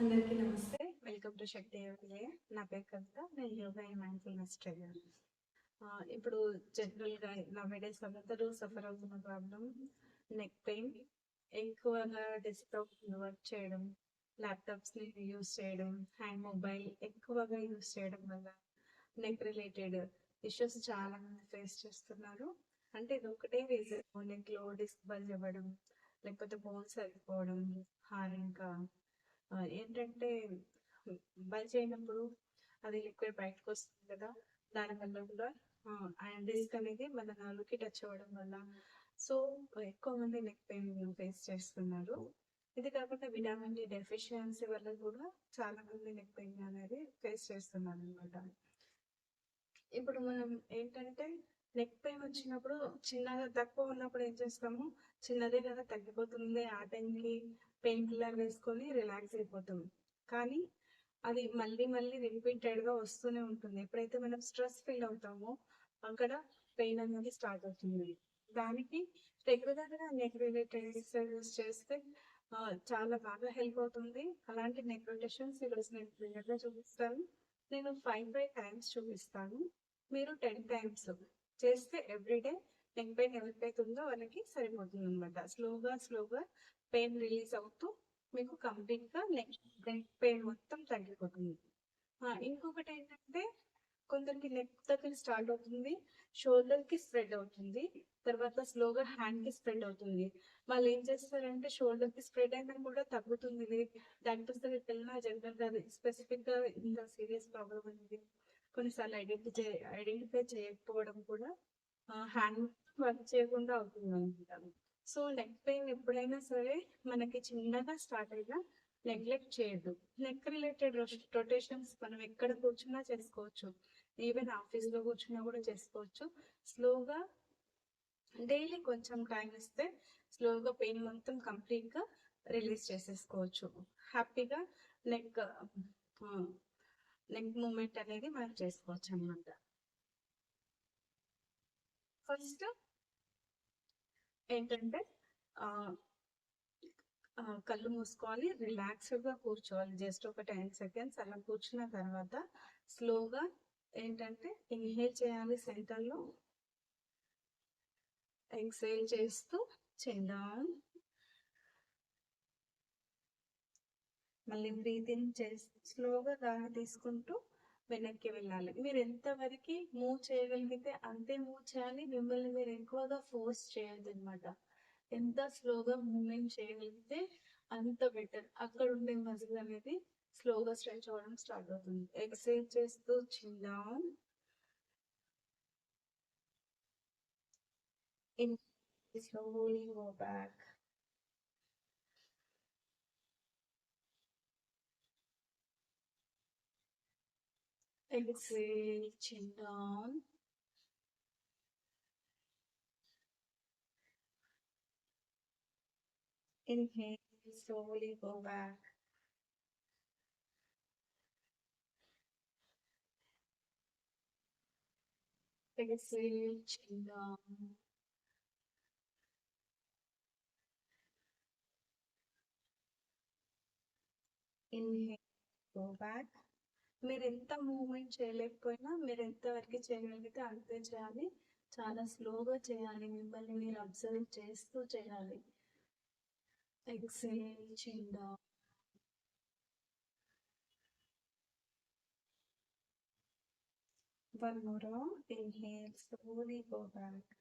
అందరికీ నమస్తే. Welcome to శక్తి యోగా నా పేరు కవిత. నేను యోగా అండ్ మైండ్ఫుల్నెస్ ట్రైనర్ ఇప్పుడు జనరల్గా నవేడేస్ అందరూ సఫర్ అవుతున్న ప్రాబ్లం నెక్ పెయిన్ ఎక్కువగా డెస్క్టాప్ వర్క్ చేయడం ల్యాప్టాప్స్ని యూస్ చేయడం హ్యాండ్ మొబైల్ ఎక్కువగా యూస్ చేయడం వల్ల నెక్ రిలేటెడ్ ఇష్యూస్ చాలా మంది ఫేస్ చేస్తున్నారు. అంటే ఇది ఒకటే రీజన్ నెక్లో డిస్క్ బల్జ్ అవ్వడం లేకపోతే బోన్స్ సరిపోవడం హార్ ఇంకా ఏంటంటే బల్ చేయనప్పుడు అది లిక్విడ్ బయటకు వస్తుంది కదా దాని వల్ల కూడా డిస్క్ అనేది మన నాలుగుకి టచ్ అవ్వడం వల్ల. సో ఎక్కువ మంది నెక్ పెయిన్ ఫేస్ చేస్తున్నారు. ఇది కాకుండా విటామిన్ డి డెఫిషియన్సీ వల్ల కూడా చాలా మంది నెక్ పెయిన్ అనేది ఫేస్ చేస్తున్నారు అనమాట ఇప్పుడు మనం ఏంటంటే నెక్ పెయిన్ వచ్చినప్పుడు చిన్నగా తక్కువ ఉన్నప్పుడు ఏం చేస్తాము? చిన్నదే కదా తగ్గిపోతుంది ఆ టైంకి. పెయిన్ కిల్లర్ వేసుకొని రిలాక్స్ అయిపోతాం కానీ అది మళ్ళీ మళ్ళీ రిపీటెడ్గా వస్తూనే ఉంటుంది. ఎప్పుడైతే మనం స్ట్రెస్ ఫీల్ అవుతామో అక్కడ పెయిన్ అనేది స్టార్ట్ అవుతుంది. దానికి రెగ్యులర్గా నెక్ రిలేటెడ్ ఎక్సర్సైజెస్ చేస్తే చాలా బాగా హెల్ప్ అవుతుంది. అలాంటి నెక్ రొటేషన్స్ ఈరోజు నేను క్లియర్గా చూపిస్తాను. నేను ఫైవ్ ఫైవ్ టైమ్స్ చూపిస్తాను. మీరు టెన్ టైమ్స్ చేస్తే ఎవ్రీడే నెక్ పెయిన్ ఎవరికైతే ఉందో వాళ్ళకి సరిపోతుంది అనమాట స్లోగా స్లోగా పెయిన్ రిలీజ్ అవుతూ మీకు కంప్లీట్గా నెక్ నెక్ పెయిన్ మొత్తం తగ్గిపోతుంది. ఇంకొకటి ఏంటంటే కొందరికి నెక్ దగ్గర స్టార్ట్ అవుతుంది షోల్డర్కి స్ప్రెడ్ అవుతుంది తర్వాత స్లోగా హ్యాండ్కి స్ప్రెడ్ అవుతుంది. వాళ్ళు ఏం చేస్తారంటే షోల్డర్కి స్ప్రెడ్ అయినా కూడా తగ్గుతుంది. డాక్టర్స్ దగ్గరికి వెళ్ళినా జనరల్గా స్పెసిఫిక్గా ఇంత సీరియస్ ప్రాబ్లం అనేది కొన్నిసార్లు ఐడెంటిఫై ఐడెంటిఫై చేయకపోవడం కూడా హ్యాండ్ వర్క్ చేయకుండా అవుతుంది అనుకుంటాను సో నెక్ పెయిన్ ఎప్పుడైనా సరే మనకి చిన్నగా స్టార్ట్ అయినా నెగ్లెక్ట్ చేయొద్దు. నెక్ రిలేటెడ్ రొటేషన్స్ మనం ఎక్కడ కూర్చున్నా చేసుకోవచ్చు. ఈవెన్ ఆఫీస్లో కూర్చున్నా కూడా చేసుకోవచ్చు. స్లోగా డైలీ కొంచెం టైం ఇస్తే స్లోగా పెయిన్ మొత్తం కంప్లీట్గా రిలీజ్ చేసేసుకోవచ్చు. హ్యాపీగా నెక్ నెక్ మూమెంట్ అనేది మనం చేసుకోవచ్చు అనమాట ఫస్ట్ ఏంటంటే కళ్ళు మూసుకోవాలి రిలాక్స్డ్గా కూర్చోవాలి. జస్ట్ ఒక టెన్ సెకండ్స్ అలా కూర్చున్న తర్వాత స్లోగా ఏంటంటే ఇన్హేల్ చేయాలి సెంటర్లో. ఎక్సైల్ ఎక్సేల్ చేస్తూ చేద్దాం మళ్ళీ బ్రీతింగ్ చేసి స్లోగా గాలి తీసుకుంటూ వెనక్కి వెళ్ళాలి. మీరు ఎంతవరకు మూవ్ చేయగలిగితే అంతే మూవ్ చేయాలి. మిమ్మల్ని మీరు ఎక్కువగా ఫోర్స్ చేయొద్దు అనమాట ఎంత స్లోగా మూవ్మెంట్ చేయగలిగితే అంత బెటర్ అక్కడ ఉండే మజిల్ అనేది స్లోగా స్ట్రెచ్ అవ్వడం స్టార్ట్ అవుతుంది. ఎక్సైజ్ చేస్తూ చిన్నాం in back Exhale, chin down. Inhale slowly go back. Exhale chin down. Inhale go back. మీరు ఎంత మూవ్మెంట్ చేయలేకపోయినా మీరు ఎంత వరకు చేయగలిగితే అంతే చేయాలి. చాలా స్లోగా చేయాలి. మిమ్మల్ని మీరు అబ్జర్వ్ చేస్తూ చేయాలి. Exhale chin down one more. Inhale slowly go back.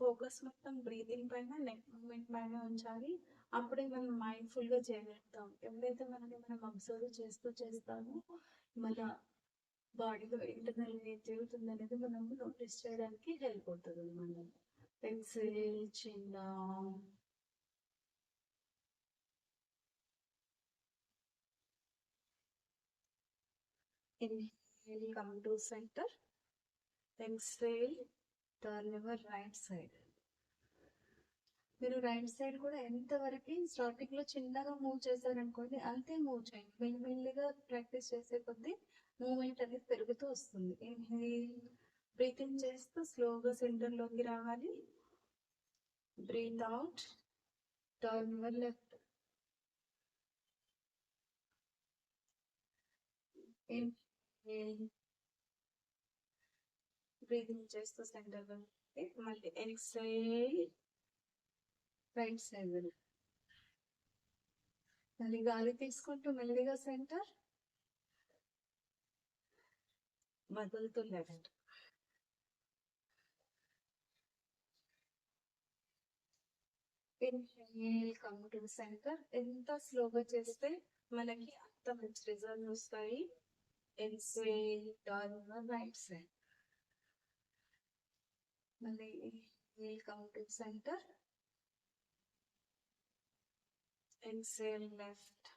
Focus మొత్తం బ్రీతింగ్ పైన నెక్ మూమెంట్ పైన ఉంచాలి. అప్పుడే మనం మైండ్ఫుల్గా చేయగలుగుతాం ఎప్పుడైతే మనకి మనం అబ్జర్వ్ చేస్తూ చేస్తామో మన బాడీలో ఇంటర్నల్ ఏం జరుగుతుంది అనేది మనం నోటీస్ చేయడానికి హెల్ప్ అవుతుంది మనం పెన్సిల్ చిన్న inhale come to centre exhale turn your right side మీరు రైట్ సైడ్ కూడా ఎంతవరకు స్టార్టింగ్లో చిన్నగా మూవ్ చేశారనుకోండి అంతే మూవ్ చేయండి. మెల్లి మెల్లిగా ప్రాక్టీస్ చేసే కొద్దీ మూమెంట్ అనేది పెరుగుతూ వస్తుంది. బ్రీతింగ్ చేస్తూ స్లోగా సెంటర్లోకి రావాలి. Breathe out turn your left. Breathing చేస్తూ సెంటర్ మళ్ళీ ఎక్సైల్. రైట్ సైడ్ మళ్ళీ గాలి తీసుకుంటూ మెల్లిగా సెంటర్. వదులుతూ left inhale come to centre ఎంత స్లోగా చేస్తే మనకి అంత మంచి రిజల్ట్ వస్తాయి. ఎక్సేల్ టర్న్ రైట్ సైడ్ మళ్ళీ inhale come to centre exhale left.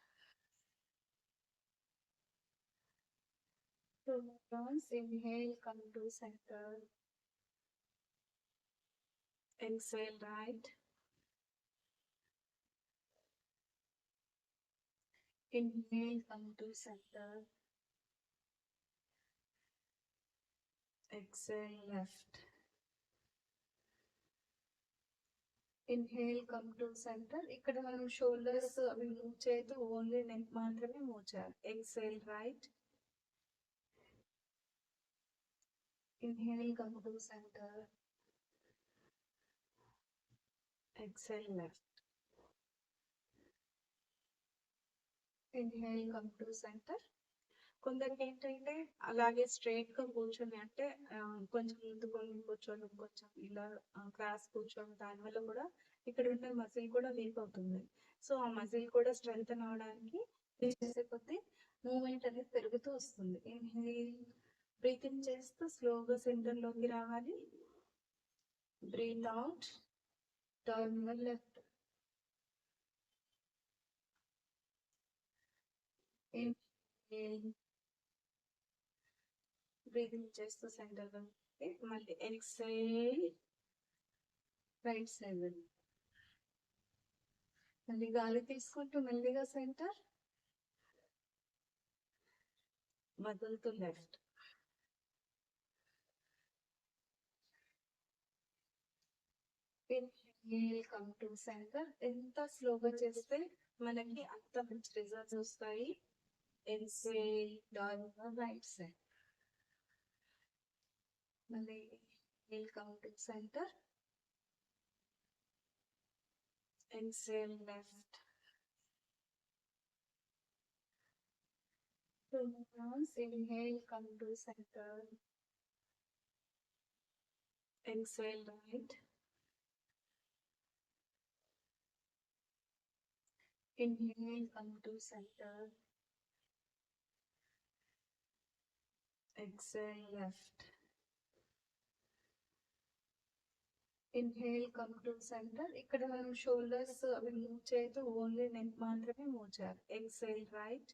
Two rounds inhale come to center. Exhale right. Inhale come to center. Exhale left. Inhale come to centre ఇక్కడ మనం షోల్డర్స్ అవి మూవ్ చేయదు only neck మాత్రమే move చేయాలి. Exhale right inhale come to centre exhale left inhale come to centre కొందరికి ఏంటంటే అలాగే స్ట్రైట్గా కూర్చొని అంటే కొంచెం ముందు కొంచెం కూర్చొని కొంచెం ఇలా క్రాస్ కూర్చొని దానివల్ల కూడా ఇక్కడ ఉండే మజిల్ కూడా వీక్ అవుతుంది. సో ఆ మజిల్ కూడా స్ట్రెంగ్ అవడానికి చేసే కొద్దీ మూమెంట్ అనేది పెరుగుతూ వస్తుంది. ఇన్హేల్ బ్రీతింగ్ చేస్తూ స్లోగా సెంటర్లోకి రావాలి. Breathe out turn left inhale breathing చేస్తూ సెంటర్ మళ్ళీ ఎక్సైల్ రైట్ సైడ్ మళ్ళీ గాలి తీసుకుంటూ మెల్లిగా సెంటర్ వదులుతూ left inhale come to centre ఎంత స్లోగా చేస్తే మనకి అంత మంచి రిజల్ట్స్ వస్తాయి. Exhale turn right side Malay Hill Counting Center. Exhale left. Inhale come to center. Exhale right. Inhale come to center. Exhale left. Inhale come to centre ఇక్కడ మనం shoulders అవి మూవ్ చేయదు ఓన్లీ నెక్ మాత్రమే move చేయాలి. Exhale right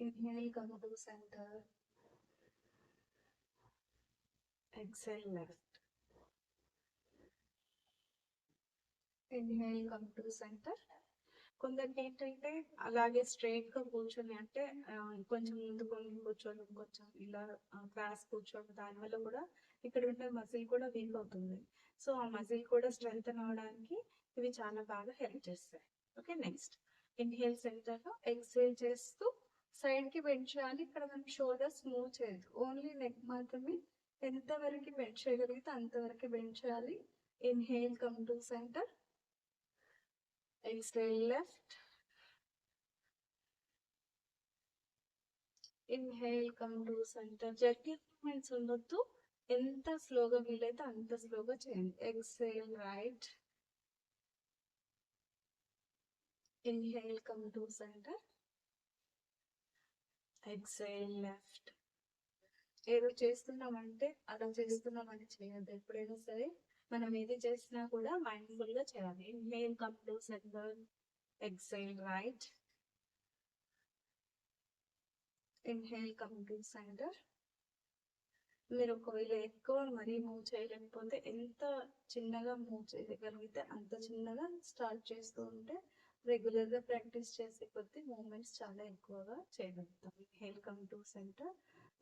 inhale come to centre exhale left inhale come to centre కొందరికి ఏంటంటే అలాగే స్ట్రైట్గా కూర్చొని అంటే కొంచెం ముందు కొంచెం కూర్చోవడం కొంచెం ఇలా క్రాస్ కూర్చోవడం దానివల్ల కూడా ఇక్కడ ఉండే మజిల్ కూడా వీక్ అవుతుంది. సో ఆ మజిల్ కూడా స్ట్రెంగ్ అవడానికి ఇవి చాలా బాగా హెల్ప్ చేస్తాయి. Okay next inhale centre exhale చేస్తూ సైడ్కి బెండ్ చేయాలి. ఇక్కడ మనం షోల్డర్స్ మూవ్ చేయదు ఓన్లీ నెక్ మాత్రమే ఎంత వరకు బెండ్ చేయగలిగితే అంతవరకు బెండ్ చేయాలి. Inhale come to centre exhale left inhale come to centre jerky movements ఉండొద్దు. ఎంత స్లోగా వీలైతే అంత స్లోగా చేయండి. Exhale right inhale come to centre exhale left ఏదో చేస్తున్నామంటే అలా చేస్తున్నామని చేయొద్దు. ఎప్పుడైనా సరే మనం ఏది చేసినా కూడా మైండ్ఫుల్గా చేయాలి. Inhale come centre exhale right inhale come centre మీరు ఒకవేళ ఎక్కువ మరీ మూవ్ చేయలేకపోతే ఎంత చిన్నగా మూవ్ చేయగలిగితే అంత చిన్నగా స్టార్ట్ చేస్తూ ఉంటే రెగ్యులర్గా ప్రాక్టీస్ చేసే కొద్దీ మూమెంట్స్ చాలా ఎక్కువగా చేయగలుగుతాం. Inhale come to centre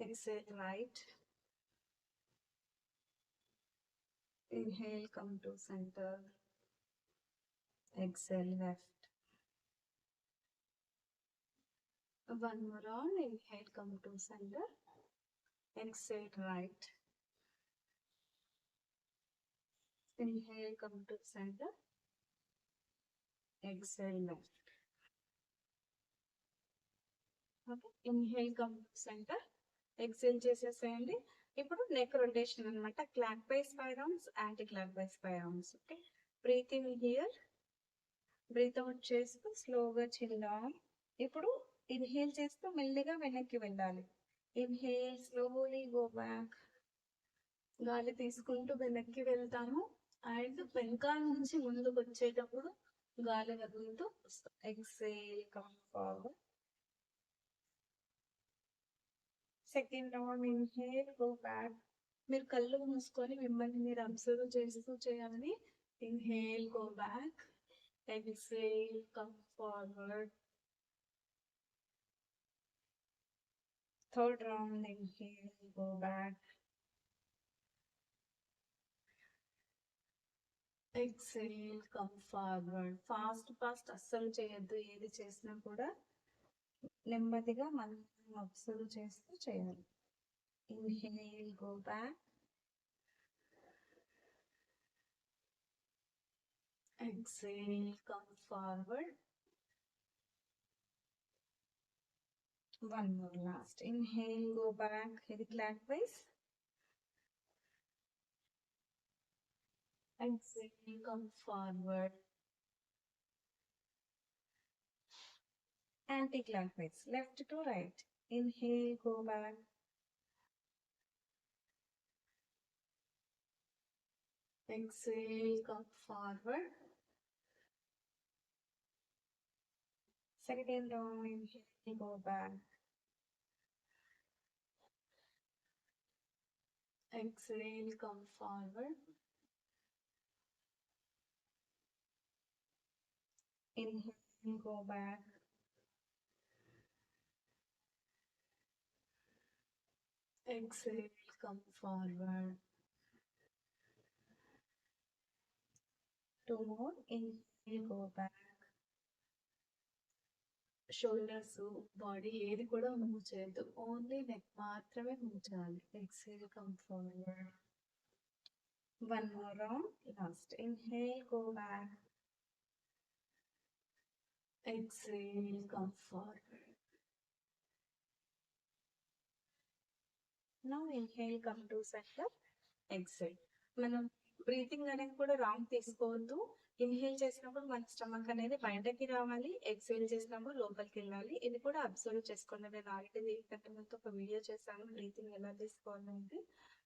exhale right Inhale, come to center. Exhale, left. One more round. Inhale, come to center. Exhale, right. Inhale, come to center. Exhale, left. Okay inhale come centre exhale చేసేసేయండి ఇప్పుడు neck rotation అనమాట clockwise five rounds anticlockwise five rounds okay breathe in here breathe out చేస్తూ స్లోగా చిల్లాం ఇప్పుడు inhale చేస్తూ మెల్లిగా వెనక్కి వెళ్ళాలి. ఇన్హేల్ స్లోలీ గో బ్యాక్ గాలి తీసుకుంటూ వెనక్కి వెళ్తాను. అండ్ వెనకాల నుంచి ముందుకు వచ్చేటప్పుడు గాలి వదులుతూ exhale come forward second round inhale go back. మీరు కళ్ళు మూసుకొని మిమ్మల్ని మీరు అబ్జర్వ్ చేస్తూ చేయాలని inhale go back. Exhale come forward. Third round inhale go back. Exhale come forward. Fast fast అస్సలు చేయొద్దు. ఏది చేసినా కూడా నెమ్మదిగా మనం అబ్జర్వ్ చేస్తూ చేయాలి inhale go back exhale come forward one more last inhale go back ఇది clockwise exhale come forward anti-clockwise, left to right. Inhale, go back. Exhale, come forward. Second round, inhale, go back. Exhale, come forward. Inhale, go back. Exhale, come forward. Two more. Inhale, go back. Shoulders body ఏది కూడా move చేయొద్దు only neck మాత్రమే move చేయాలి exhale come forward one more round last inhale go back exhale come forward now inhale come to centre exhale మనం breathing అనేది కూడా wrong తీసుకోవద్దు. Inhale చేసినప్పుడు మన స్టమక్ అనేది బయటకి రావాలి. ఎక్సేల్ చేసినప్పుడు లోపలికి వెళ్ళాలి. ఇది కూడా అబ్జర్వ్ చేసుకోండి. నేను ఆల్రెడీ దీనికంటే ఒక వీడియో చేశాను. బ్రీతింగ్ ఎలా తీసుకోవాలంటే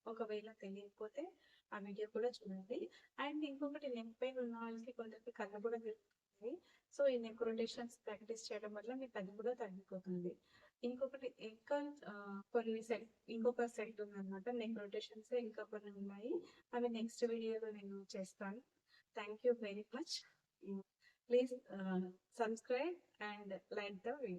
ఒకవేళ తెలియకపోతే ఆ వీడియో కూడా చూడండి. అండ్ ఇంకొకటి నెక్ పెయిన్ ఉన్న వాళ్ళకి కొంతమంది కళ్ళు కూడా తిరుగుతుంది సో ఈ నెక్ రొటేషన్స్ ప్రాక్టీస్ చేయడం వల్ల మీకు అది కూడా తగ్గిపోతుంది. ఇంకొకటి ఇంకా కొన్ని సెట్ ఇంకొక సెట్ ఉందన్నమాట. నెక్ రొటేషన్స్ ఇంకా కొన్ని ఉన్నాయి. అవి నెక్స్ట్ వీడియోలో నేను చేస్తాను. Thank you very much please subscribe and like the video